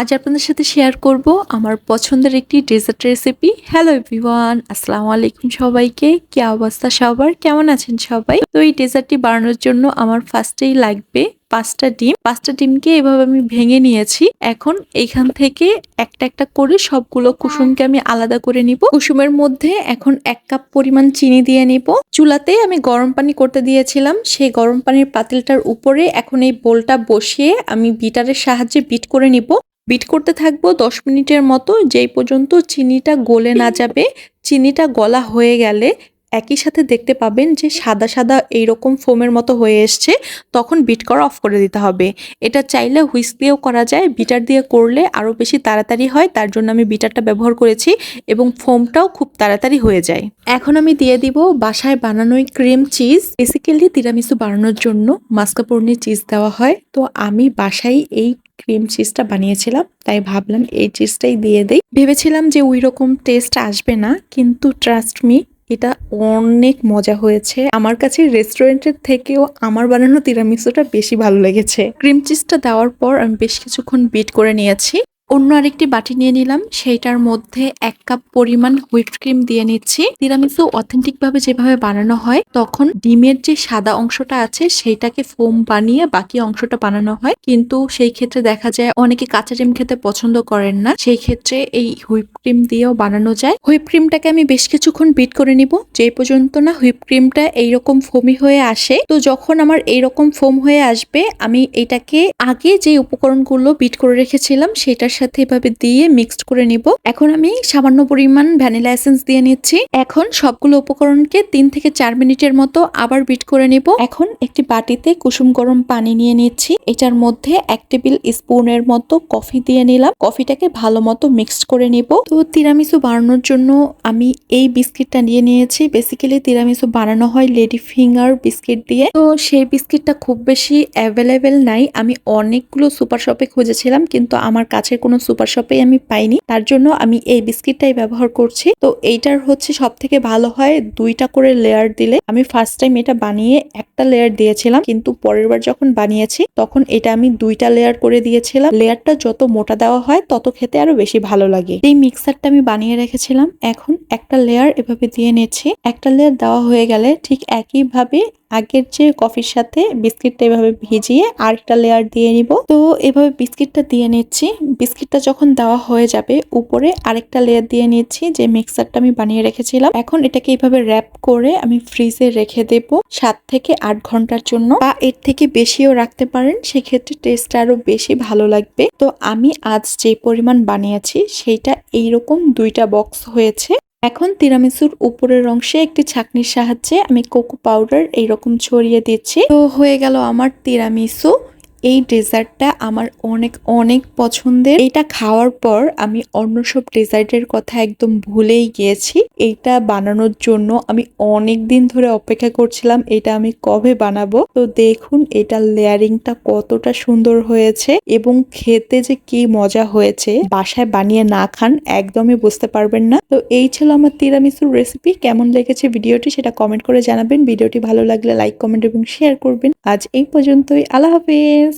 আজ আপনাদের সাথে শেয়ার করব আমার পছন্দের একটি ডেজার্ট রেসিপি হ্যালো এভরিওয়ান আসসালামু আলাইকুম সবাইকে। কি অবস্থা সবার? কেমন আছেন সবাই? তো এই ডেজার্টটি বানানোর জন্য আমার ফার্স্টেই লাগবে পাঁচটা ডিম। পাঁচটা ডিমকে এভাবে আমি ভেঙে নিয়েছি। এখন এইখান থেকে একটা একটা করে সবগুলো কুসুমকে আমি আলাদা করে নিব। কুসুমের মধ্যে এখন এক কাপ পরিমাণ চিনি দিয়ে নিব। চুলাতে আমি গরম পানি করতে দিয়েছিলাম। সেই গরম পানির পাতিলটার উপরে এখন এই বোলটা বসিয়ে আমি বিটারের সাহায্যে বিট করে নিব। বিট করতে থাকব দশ মিনিটের মতো, যেই পর্যন্ত চিনিটা গলে না যাবে, চিনিটা গলা হয়ে গেলে একই সাথে দেখতে পাবেন যে সাদা সাদা এইরকম ফোমের মতো হয়ে এসছে, তখন বিট করা অফ করে দিতে হবে। এটা চাইলে হুইস্ক দিয়েও করা যায়, বিটার দিয়ে করলে আরও বেশি তাড়াতাড়ি হয়, তার জন্য আমি বিটারটা ব্যবহার করেছি এবং ফোমটাও খুব তাড়াতাড়ি হয়ে যায়। এখন আমি দিয়ে দিব বাসায় বানানোই ক্রিম চিজ, বেসিক্যালি তিরামিসু বানানোর জন্য মাস্কাপোর্নি চিজ দেওয়া হয়। তো আমি বাসায় এই ক্রিম চিজটা বানিয়েছিলাম, তাই ভাবলাম এই চিজটাই দিয়ে দেই। ভেবেছিলাম যে ওই রকম টেস্ট আসবে না, কিন্তু ট্রাস্ট মি এটা অনেক মজা হয়েছে। আমার কাছে রেস্টুরেন্টের থেকেও আমার বানানো তিরামিসুটা বেশি ভালো লেগেছে। ক্রিম চিজটা দেওয়ার পর আমি বেশ কিছুক্ষণ বিট করে নিয়েছি। অন্য আরেকটি বাটি নিয়ে নিলাম। সেইটার মধ্যে এক কাপ পরিমাণ হুইপড ক্রিম দিয়ে নিচ্ছি। তিরামিসু অথেন্টিক ভাবে যেভাবে বানানো হয়, তখন ডিমের যে সাদা অংশটা আছে, সেইটাকে ফোম বানিয়ে বাকি অংশটা বানানো হয়। কিন্তু সেই ক্ষেত্রে দেখা যায়, অনেকে কাঁচা ডিম খেতে পছন্দ করেন না। সেই ক্ষেত্রে এই হুইপ ক্রিম দিয়েও বানানো যায়। হুইপ ক্রিমটাকে আমি বেশ কিছুক্ষণ বিট করে নিব। যে পর্যন্ত না হুইপ ক্রিমটা এইরকম ফোমি হয়ে আসে, তো যখন আমার এইরকম ফোম হয়ে আসবে, আমি এটাকে আগে যে উপকরণগুলো বিট করে রেখেছিলাম, সেটার সাথে এভাবে দিয়ে মিক্সড করে নিব। এখন আমি সামান্য পরিমাণ ভ্যানিলা এসেন্স দিয়ে নিচ্ছি। এখন সবগুলো উপকরণকে তিন থেকে চার মিনিটের মতো আবার বিট করে নিব। এখন একটি বাটিতে কুসুম গরম পানি নিয়ে নিচ্ছি। এটার মধ্যে এক টেবিল স্পুনের মতো কফি দিয়ে নিলাম। কফিটাকে ভালো মতো মিক্সড করে নিব। তো তিরামিসু বানানোর জন্য আমি এই বিস্কিটটা নিয়ে নিয়েছি। বেসিক্যালি তিরামিসু বানানো হয় লেডি ফিঙ্গার বিস্কিট দিয়ে। তো সেই বিস্কিটটা খুব বেশি অ্যাভেলেবেল নাই। আমি অনেকগুলো সুপার শপে খুঁজেছিলাম, কিন্তু আমার কাছে কোনো সুপার শপে আমি পাইনি। তার জন্য আমি এই বিস্কিটটাই ব্যবহার করছি। তো এইটার হচ্ছে সব থেকে ভালো হয় দুইটা করে লেয়ার দিলে। আমি ফার্স্ট টাইম এটা বানিয়ে একটা লেয়ার দিয়েছিলাম, কিন্তু পরের বার যখন বানিয়েছি, তখন এটা আমি দুইটা লেয়ার করে দিয়েছিলাম। লেয়ারটা যত মোটা দেওয়া হয়, তত খেতে আরও বেশি ভালো লাগে। এই মিক্সারটা আমি বানিয়ে রেখেছিলাম। এখন একটা লেয়ার এভাবে দিয়ে নিচ্ছি। একটা লেয়ার দেওয়া হয়ে গেলে ঠিক একইভাবে আগের যে কফির সাথে বিস্কিটটা এভাবে ভিজিয়ে আরেকটা লেয়ার দিয়ে নিব। তো এভাবে বিস্কিটটা দিয়ে নিচ্ছি। বিস্কিটটা যখন দেওয়া হয়ে যাবে, উপরে আরেকটা লেয়ার দিয়ে নিচ্ছি, যে মিক্সারটা আমি বানিয়ে রেখেছিলাম। এখন এটাকে এইভাবে র্যাপ করে আমি ফ্রিজে রেখে দেব সাত থেকে আট ঘণ্টার জন্য। বা এর থেকে বেশিও রাখতে পারেন, সেক্ষেত্রে টেস্টটা আরও বেশি ভালো লাগবে। তো আমি আজ যে পরিমাণ বানিয়েছি, সেইটা এইরকম দুইটা বক্স হয়েছে। এখন তিরামিসুর উপরের অংশে একটি ছাকনির সাহায্যে আমি কোকো পাউডার এইরকম ছড়িয়ে দিচ্ছি। তো হয়ে গেল আমার তিরামিসু। এই ডেজার্টটা আমার অনেক অনেক পছন্দের। এটা খাওয়ার পর আমি অন্য সব ডেজার্টের কথা একদম ভুলেই গিয়েছি। এইটা বানানোর জন্য আমি অনেক দিন ধরে অপেক্ষা করছিলাম, এটা আমি কবে বানাবো? তো দেখুন এটা লেয়ারিংটা কতটা সুন্দর হয়েছে এবং খেতে যে কি মজা হয়েছে, বাসায় বানিয়ে না খান একদমই বুঝতে পারবেন না। তো এই ছিল আমার তিরামিসুর রেসিপি কেমন লেগেছে ভিডিওটি সেটা কমেন্ট করে জানাবেন। ভিডিওটি ভালো লাগলে লাইক কমেন্ট এবং শেয়ার করবেন। আজ এই পর্যন্তই। আল্লাহ হাফেজ!